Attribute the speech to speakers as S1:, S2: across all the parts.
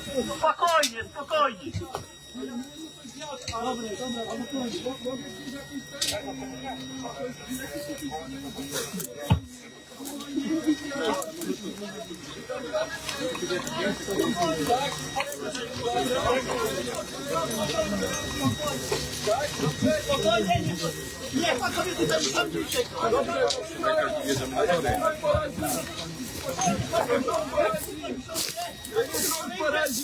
S1: Spokojnie, spokojnie.
S2: Spokojnie, nie- niech pan sobie
S1: tutaj usiądzie i czeka.
S2: Pan usiądzie i czeka.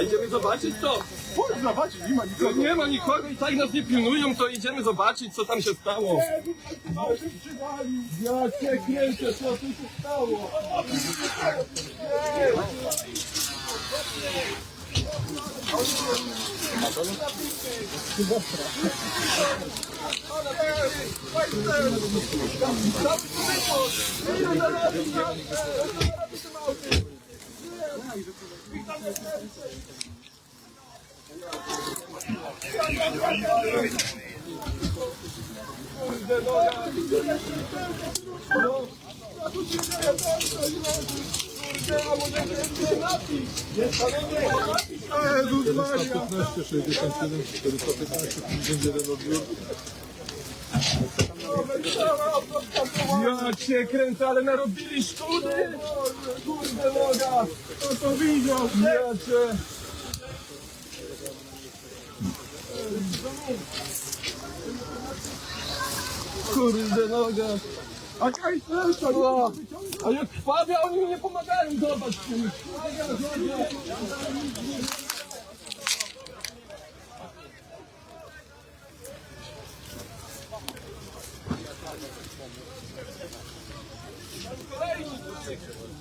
S2: A idziemy zobaczyć co? Chodź zobaczyć, nie ma No nikogo. nie ma nikogo i tak nas nie pilnują, to idziemy zobaczyć co tam się stało. Ja cię kręcę, co tu się stało? Jezus Maria. 15, 67,
S3: 415, 51 odbiór.
S2: Ja cię kręcę, ale narobili szkody! Kurde noga! No to widział. Ja cię... Kurde noga! A kaj też, a jak krwawie, a oni mi nie pomagają, zobacz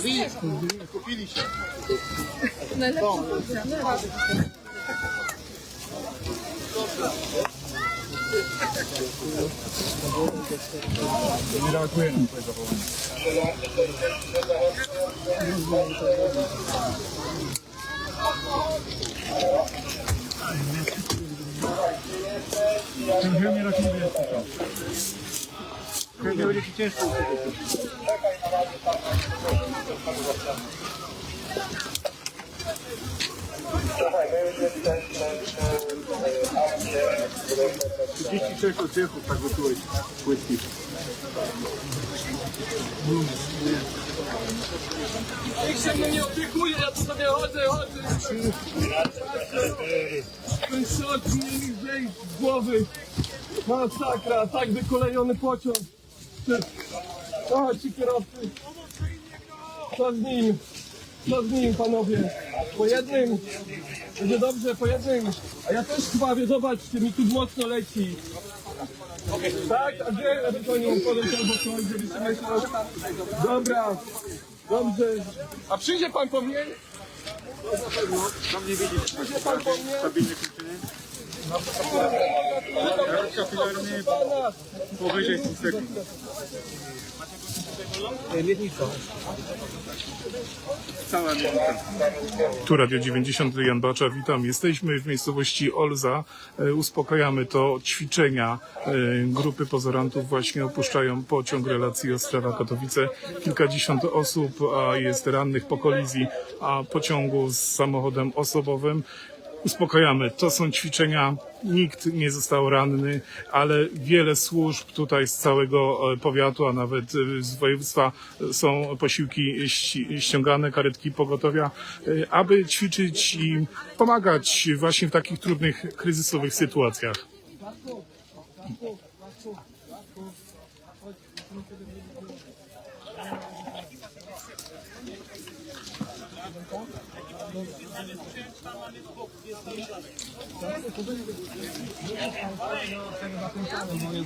S2: ty! kupili się. Nie reaguje na twoje zawołanie. Ten hełm raczej nie Инженера
S4: Кибернетика. Вы говорите,
S5: тесто. Чекай на радио. 36 oddechów tak gotułeś płytki.
S2: Nikt się mnie nie opiekuje, ja tu sobie chodzę, chodzę. Ten szok mnie nie z głowy. Masakra, tak wykolejony pociąg. Chodź ci kierowcy. Co z nim? Co z nim, panowie? Po jednym. Będzie dobrze, po jednym. A ja też krwawię, zobaczcie, mi tu mocno leci. Tak? A gdzie ewentualnie poleciał bo coś, żeby się myślał? Dobra, dobrze. A przyjdzie pan po mnie? Tam nie widzisz. Przyjdzie pan po mnie? Powyżej 100 sekund. Cała minuta.
S6: Tu Radio 90 Jan Bacza, witam. Jesteśmy w miejscowości Olza. E, Uspokajamy to ćwiczenia. E, Grupy pozorantów właśnie opuszczają pociąg relacji Ostrawa-Katowice. Kilkadziesiąt osób, a jest rannych po kolizji, a pociągu z samochodem osobowym. Uspokajamy. To są ćwiczenia, nikt nie został ranny, ale wiele służb tutaj z całego e, powiatu, a nawet e, z województwa są posiłki ści- ściągane, karetki pogotowia, e, aby ćwiczyć i pomagać właśnie w takich trudnych, kryzysowych sytuacjach.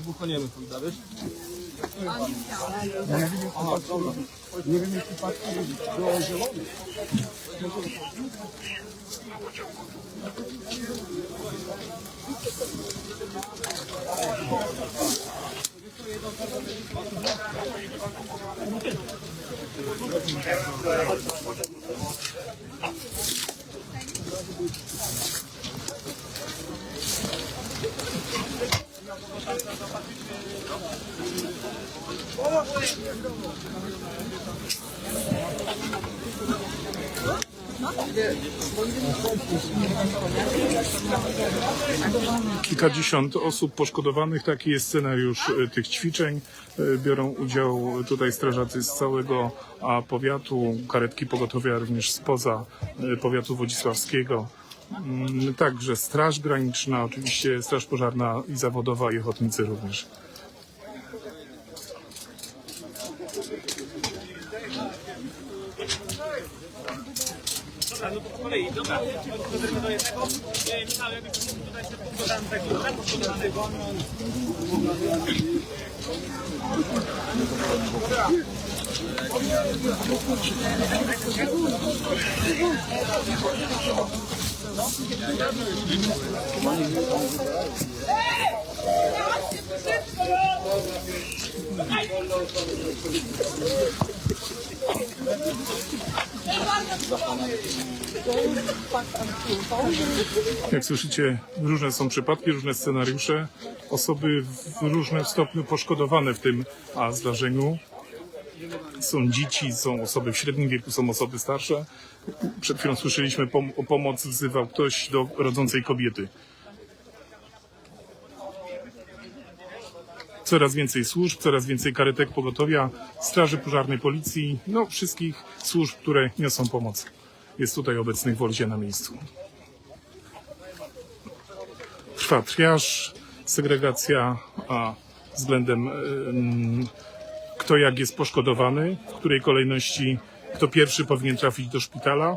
S2: Pochłoniemy tam dalej. Nie wiem, aha, dobra. Nie wiem, jaki patrz do zielonych. Thank you.
S6: Kilkadziesiąt osób poszkodowanych. Taki jest scenariusz e, tych ćwiczeń. E, Biorą udział tutaj strażacy z całego powiatu, karetki pogotowia również spoza e, powiatu wodzisławskiego. Mm, Także Straż Graniczna, oczywiście Straż Pożarna i zawodowa i ochotnicy również.
S5: Dobra, no to po kolei, dobra, to zrobimy do jednego. E, Michał, jakbyś mógł tutaj się podgodamy tego, tak? Podgodamy go. Dobra. Thank you.
S6: Jak słyszycie, różne są przypadki, różne scenariusze. Osoby w różnym stopniu poszkodowane w tym a, zdarzeniu. Są dzieci, są osoby w średnim wieku, są osoby starsze. Przed chwilą słyszeliśmy, pom- o pomoc wzywał ktoś do rodzącej kobiety. Coraz więcej służb, coraz więcej karetek pogotowia, straży pożarnej, policji, no wszystkich służb, które niosą pomoc. Jest tutaj obecnych w Olzie na miejscu. Trwa triaż, segregacja a względem em, kto jak jest poszkodowany, w której kolejności kto pierwszy powinien trafić do szpitala.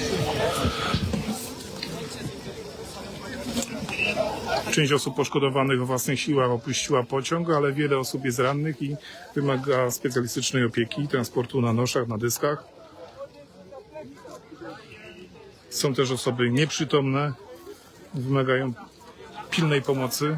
S6: Część osób poszkodowanych o własnych siłach opuściła pociąg, ale wiele osób jest rannych i wymaga specjalistycznej opieki, transportu na noszach, na dyskach. Są też osoby nieprzytomne, wymagają pilnej pomocy.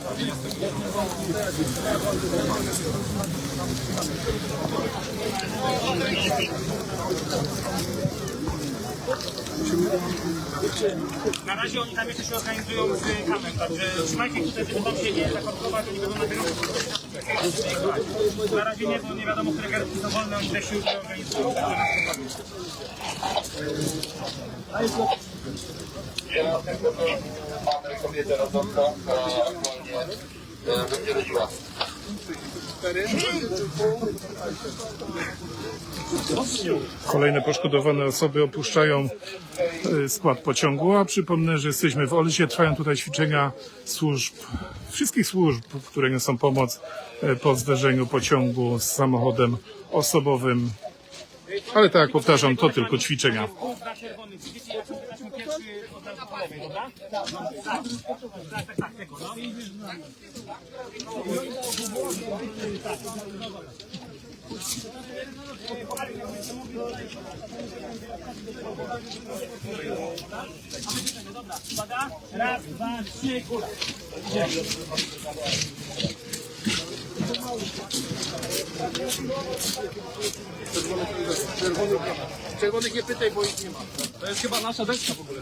S5: Na razie oni tam jeszcze się organizują z kamer, także trzymajcie tutaj, żeby tam się nie zakorkować, oni będą na kierunku. Na razie nie, bo nie wiadomo, które garnki są wolne, oni też się już organizują. Także
S3: na spokojnie. Mamy będzie.
S6: Kolejne poszkodowane osoby opuszczają e, skład pociągu, a przypomnę, że jesteśmy w Olzie. Trwają tutaj ćwiczenia służb, wszystkich służb, które niosą pomoc e, po zderzeniu pociągu z samochodem osobowym. Ale tak jak powtarzam, to tylko ćwiczenia.
S5: Raz, dwa, trzy, góra. Czerwonych nie pytaj, bo ich nie ma. To jest chyba nasza deska w ogóle.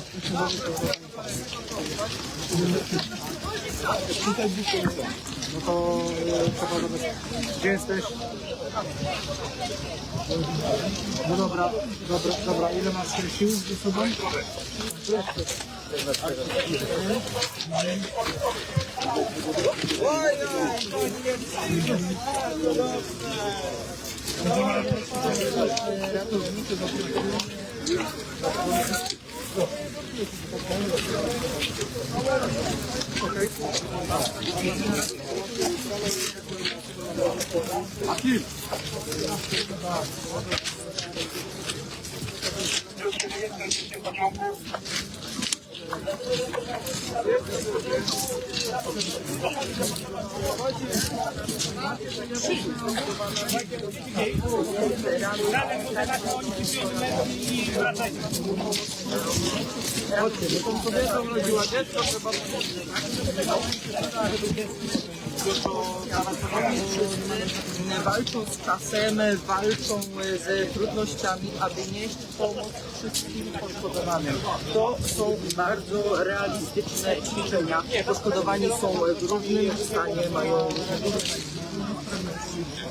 S1: Gdzie jesteś? No dobra, dobra, dobra. Ile masz sił ze sobą? Razem tutaj na
S5: oni
S1: dziecko, trzeba walczą z czasem, walczą z trudnościami, aby nieść pomoc wszystkim poszkodowanym. To są bardzo realistyczne ćwiczenia. Poszkodowani są w różnym stanie, mają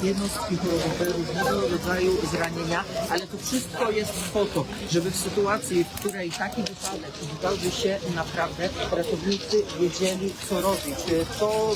S1: jednostki chorobowe, różnego rodzaju zranienia, ale to wszystko jest po to, żeby w sytuacji, w której taki wypadek zdarzył się naprawdę, ratownicy wiedzieli, co robić. To